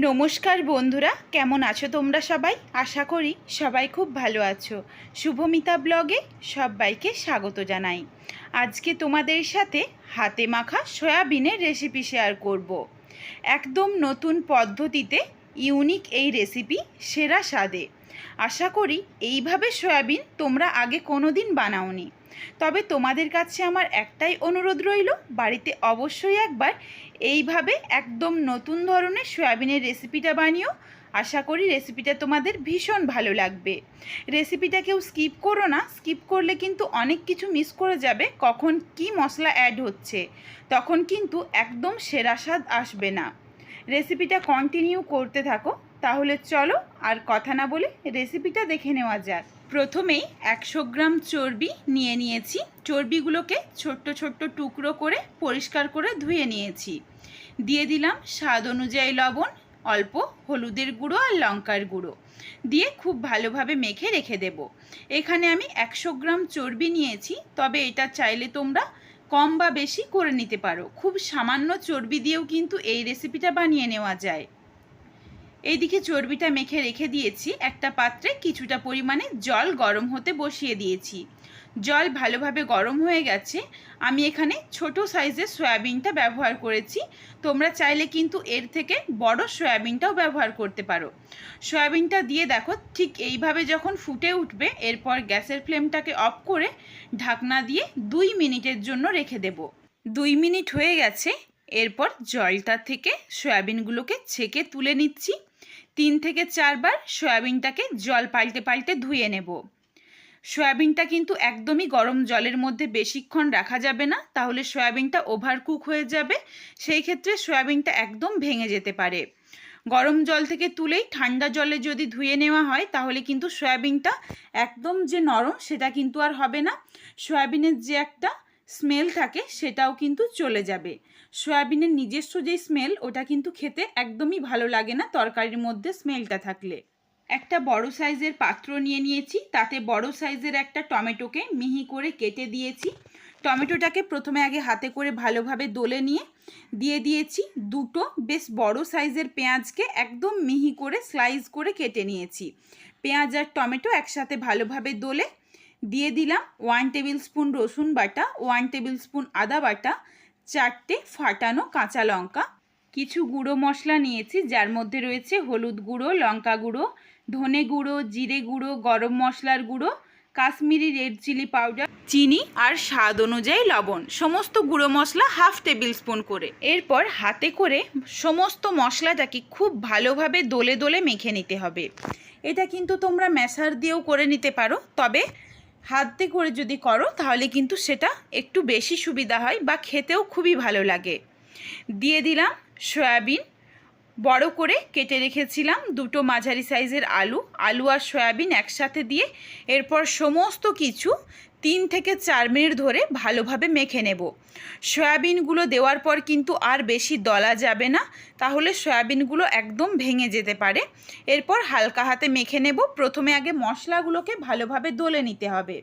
নমস্কার বন্ধুরা, কেমন আছো তোমরা সবাই? আশা করি সবাই খুব ভালো আছো। শুভমিতা ব্লগে সবাইকে স্বাগত জানাই। আজকে তোমাদের সাথে হাতে মাখা সয়াবিনের রেসিপি শেয়ার করব। একদম নতুন পদ্ধতিতে ইউনিক এই রেসিপি সেরা স্বাদে। আশা করি এইভাবে সয়াবিন তোমরা আগে কোনো দিন বানাওনি। তবে তোমাদের কাছে আমার একটাই অনুরোধ রইল, বাড়িতে অবশ্যই একবার এইভাবে একদম নতুন ধরনের সয়াবিনের রেসিপিটা বানিও। আশা করি রেসিপিটা তোমাদের ভীষণ ভালো লাগবে। রেসিপিটা কেউ স্কিপ করো না, স্কিপ করলে কিন্তু অনেক কিছু মিস করে যাবে, কখন কি মশলা অ্যাড হচ্ছে, তখন কিন্তু একদম সেরা স্বাদ আসবে না। রেসিপিটা কন্টিনিউ করতে থাকো, তাহলে চলো আর কথা না বলে রেসিপিটা দেখে নেওয়া যাক। প্রথমেই একশো গ্রাম চর্বি নিয়ে নিয়েছি। চর্বিগুলোকে ছোট্ট ছোট্ট টুকরো করে পরিষ্কার করে ধুয়ে নিয়েছি। দিয়ে দিলাম স্বাদ অনুযায়ী লবণ, অল্প হলুদের গুঁড়ো আর লঙ্কার গুঁড়ো। দিয়ে খুব ভালোভাবে মেখে রেখে দেব। এখানে আমি একশো গ্রাম চর্বি নিয়েছি, তবে এটা চাইলে তোমরা কম বা বেশি করে নিতে পারো। খুব সামান্য চর্বি দিয়েও কিন্তু এই রেসিপিটা বানিয়ে নেওয়া যায়। এইদিকে চর্বিটা মেখে রেখে দিয়েছি। একটা পাত্রে কিছুটা পরিমাণে জল গরম হতে বসিয়ে দিয়েছি। জল ভালোভাবে গরম হয়ে গেছে। আমি এখানে ছোট সাইজের সয়াবিনটা ব্যবহার করেছি। তোমরা চাইলে কিন্তু এর থেকে বড় সয়াবিনটাও ব্যবহার করতে পারো। সয়াবিনটা দিয়ে দেখো, ঠিক এইভাবে যখন ফুটে উঠবে, এরপর গ্যাসের ফ্লেমটাকে অফ করে ঢাকনা দিয়ে দুই মিনিটের জন্য রেখে দেব। দুই মিনিট হয়ে গেছে। এরপর জলটা থেকে সয়াবিনগুলোকে ছেঁকে তুলে নিচ্ছি। তিন থেকে চারবার সয়াবিনটাকে জল পাল্টে পাল্টে ধুয়ে নেব। সয়াবিনটা কিন্তু একদমই গরম জলের মধ্যে বেশিক্ষণ রাখা যাবে না, তাহলে সয়াবিনটা ওভার কুক হয়ে যাবে। সেই ক্ষেত্রে সয়াবিনটা একদম ভেঙে যেতে পারে। গরম জল থেকে তুলেই ঠান্ডা জলে যদি ধুয়ে নেওয়া হয়, তাহলে কিন্তু সয়াবিনটা একদম যে নরম, সেটা কিন্তু আর হবে না। সয়াবিনের যে একটা স্মেল থাকে, সেটাও কিন্তু চলে যাবে। সয়াবিনের নিজস্ব যে স্মেল ওটা কিন্তু খেতে একদমই ভালো লাগে না তরকারির মধ্যে স্মেলটা থাকলে। একটা বড় সাইজের পাত্র নিয়ে নিয়েছি, তাতে বড় সাইজের একটা টমেটোকে মিহি করে কেটে দিয়েছি। টমেটোটাকে প্রথমে আগে হাতে করে ভালোভাবে দলে নিয়ে দিয়ে দিয়েছি দুটো বেশ বড় সাইজের পেঁয়াজকে একদম মিহি করে স্লাইস করে কেটে নিয়েছি। পেঁয়াজ আর টমেটো একসাথে ভালোভাবে দলে দিয়ে দিলাম ওয়ান টেবিল স্পুন রসুন বাটা ওয়ান টেবিল স্পুন আদা বাটা, চারটে ফাটানো কাঁচা লঙ্কা। কিছু গুঁড়ো মশলা নিয়েছি, যার মধ্যে রয়েছে হলুদ গুঁড়ো, লঙ্কা গুঁড়ো, ধনে গুঁড়ো, জিরে গুঁড়ো, গরম মশলার গুঁড়ো, কাশ্মীরি রেড চিলি পাউডার, চিনি আর স্বাদ অনুযায়ী লবণ। সমস্ত গুঁড়ো মশলা হাফ টেবিল স্পুন করে। এরপর হাতে করে সমস্ত মশলাটাকে খুব ভালোভাবে দোলে দোলে মেখে নিতে হবে। এটা কিন্তু তোমরা ম্যাশার দিয়েও করে নিতে পারো, তবে হাতে করে যদি করো, তাহলে কিন্তু সেটা একটু বেশি সুবিধা হয় বা খেতেও খুবই ভালো লাগে। দিয়ে দিলাম সয়াবিন। বড় করে কেটে রেখেছিলাম দুটো মাঝারি সাইজের আলু আলু আর সয়াবিন একসাথে দিয়ে এরপর সমস্ত কিছু তিন থেকে চার মিনিট ধরে ভালোভাবে মেখে নেব। সয়াবিনগুলো দেওয়ার পর কিন্তু আর বেশি দলা যাবে না, তাহলে সয়াবিনগুলো একদম ভেঙে যেতে পারে। এরপর হালকা হাতে মেখে নেব, প্রথমে আগে মশলাগুলোকে ভালোভাবে দলে নিতে হবে।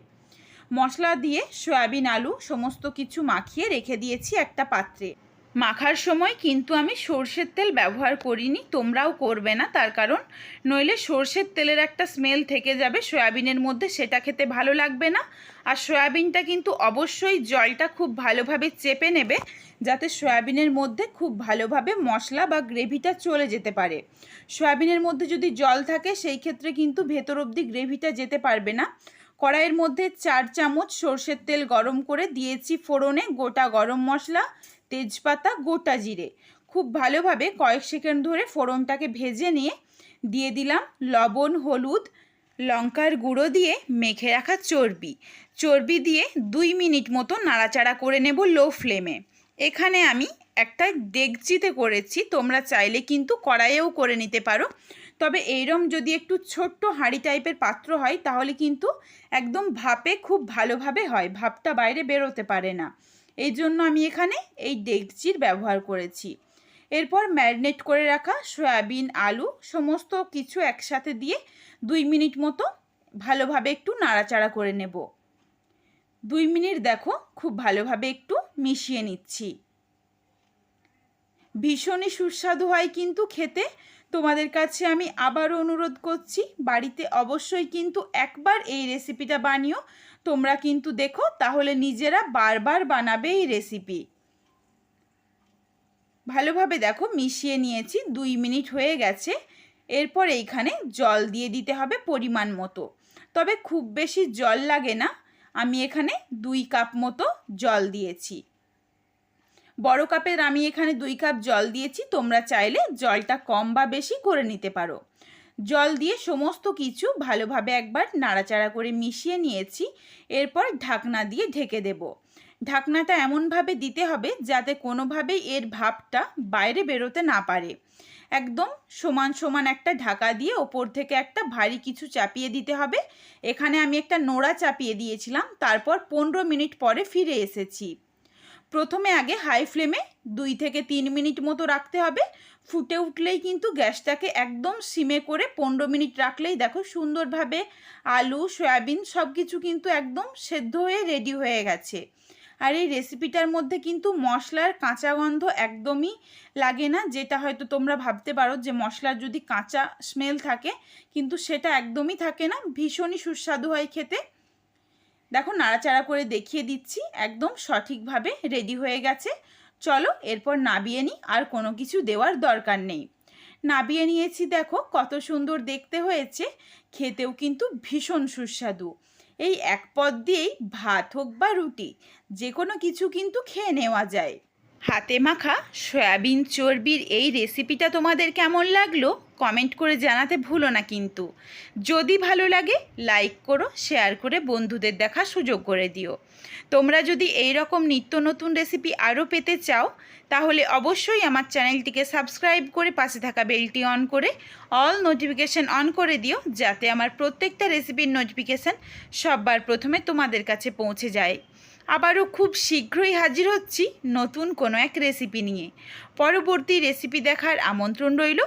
মশলা দিয়ে সয়াবিন আলু সমস্ত কিছু মাখিয়ে রেখে দিয়েছি একটা পাত্রে। মাখার সময় কিন্তু আমি সর্ষের তেল ব্যবহার করিনি, তোমরাও করবে না, তার কারণ নইলে সর্ষের তেলের একটা স্মেল থেকে যাবে, সয়াবিনের মধ্যে সেটা খেতে ভালো লাগবে না। আর সয়াবিনটা কিন্তু অবশ্যই জলটা খুব ভালোভাবে চেপে নেবে, যাতে সয়াবিনের মধ্যে খুব ভালোভাবে মশলা বা গ্রেভিটা চলে যেতে পারে। সয়াবিনের মধ্যে যদি জল থাকে, সেই ক্ষেত্রে কিন্তু ভেতর অবধি গ্রেভিটা যেতে পারবে না। কড়াইয়ের মধ্যে চার চামচ সর্ষের তেল গরম করে দিয়েছি ফোড়নে, গোটা গরম মশলা তেজপাতা গোটা জিরে। খুব ভালোভাবে কয়েক সেকেন্ড ধরে ফোড়নটাকে ভেজে নিয়ে দিয়ে দিলাম লবণ, হলুদ, লঙ্কার গুঁড়ো দিয়ে মেখে রাখা চর্বি। চর্বি দিয়ে দুই মিনিট মতো নাড়াচাড়া করে নেব লো ফ্লেমে। এখানে আমি একটা ডেকচিতে করেছি, তোমরা চাইলে কিন্তু কড়াইয়েও করে নিতে পারো। তবে এইরম যদি একটু ছোট্ট হাঁড়ি টাইপের পাত্র হয়, তাহলে কিন্তু একদম ভাপে খুব ভালোভাবে হয়, ভাপটা বাইরে বেরোতে পারে না। এই জন্য আমি এখানে এই ডেকচির ব্যবহার করেছি। এরপর ম্যারিনেট করে রাখা সয়াবিন, আলু, সমস্ত কিছু একসাথে দিয়ে দুই মিনিট মতো ভালোভাবে একটু নাড়াচাড়া করে নেব। দুই মিনিট দেখো, খুব ভালোভাবে একটু মিশিয়ে নিচ্ছি। ভীষণই সুস্বাদু হয় কিন্তু খেতে। তোমাদের কাছে আমি আবারও অনুরোধ করছি, বাড়িতে অবশ্যই কিন্তু একবার এই রেসিপিটা বানিও। তোমরা কিন্তু দেখো, তাহলে নিজেরা বারবার বানাবে এই রেসিপি ভালোভাবে দেখো, মিশিয়ে নিয়েছি, দুই মিনিট হয়ে গেছে। এরপর এইখানে জল দিয়ে দিতে হবে পরিমাণ মতো। তবে খুব বেশি জল লাগে না, আমি এখানে দুই কাপ মতো জল দিয়েছি। বড় কাপের আমি এখানে দুই কাপ জল দিয়েছি, তোমরা চাইলে জলটা কম বা বেশি করে নিতে পারো। জল দিয়ে সমস্ত কিছু ভালোভাবে একবার নাড়াচাড়া করে মিশিয়ে নিয়েছি। এরপর ঢাকনা দিয়ে ঢেকে দেব। ঢাকনাটা এমনভাবে দিতে হবে যাতে কোনোভাবেই এর ভাবটা বাইরে বেরোতে না পারে। একদম সমান সমান একটা ঢাকা দিয়ে ওপর থেকে একটা ভারী কিছু চাপিয়ে দিতে হবে। এখানে আমি একটা নোড়া চাপিয়ে দিয়েছিলাম। তারপর পনেরো মিনিট পরে ফিরে এসেছি। প্রথমে আগে হাই ফ্লেমে দুই থেকে তিন মিনিট মতো রাখতে হবে। ফুটে উঠলেই কিন্তু গ্যাসটাকে একদম সিমে করে পনেরো মিনিট রাখলেই দেখো সুন্দরভাবে আলু, সয়াবিন সব কিছু কিন্তু একদম সেদ্ধ হয়ে রেডি হয়ে গেছে। আর এই রেসিপিটার মধ্যে কিন্তু মশলার কাঁচা গন্ধ একদমই লাগে না, যেটা হয়তো তোমরা ভাবতে পারো যে মশলার যদি কাঁচা স্মেল থাকে, কিন্তু সেটা একদমই থাকে না। ভীষণই সুস্বাদু হয় খেতে। দেখো নাড়াচাড়া করে দেখিয়ে দিচ্ছি, একদম সঠিকভাবে রেডি হয়ে গেছে। চলো এরপর নাবিয়ে নিই, আর কোনো কিছু দেওয়ার দরকার নেই। নাবিয়ে নিয়েছি দেখো, কত সুন্দর দেখতে হয়েছে, খেতেও কিন্তু ভীষণ সুস্বাদু। এই এক পদ দিয়েই ভাত হোক বা রুটি যে কোনো কিছু কিন্তু খেয়ে নেওয়া যায়। হাতে মাখা সয়াবিন চর্বির এই রেসিপিটা তোমাদের কেমন লাগল? কমেন্ট করে জানাতে ভুলো না কিন্তু। যদি ভালো লাগে লাইক করো শেয়ার করে বন্ধুদের দেখার সুযোগ করে দিও। তোমরা যদি এই রকম নিত্য নতুন রেসিপি আরও পেতে চাও, তাহলে অবশ্যই আমার চ্যানেলটিকে সাবস্ক্রাইব করে পাশে থাকা বেলটি অন করে অল নোটিফিকেশান অন করে দিও, যাতে আমার প্রত্যেকটা রেসিপির নোটিফিকেশান সববার প্রথমে তোমাদের কাছে পৌঁছে যায়। আবারও খুব শীঘ্রই হাজির হচ্ছি নতুন কোনো এক রেসিপি নিয়ে। পরবর্তী রেসিপি দেখার আমন্ত্রণ রইল।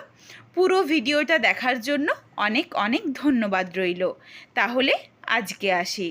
পুরো ভিডিওটা দেখার জন্য অনেক অনেক ধন্যবাদ রইল। তাহলে আজকে আসি।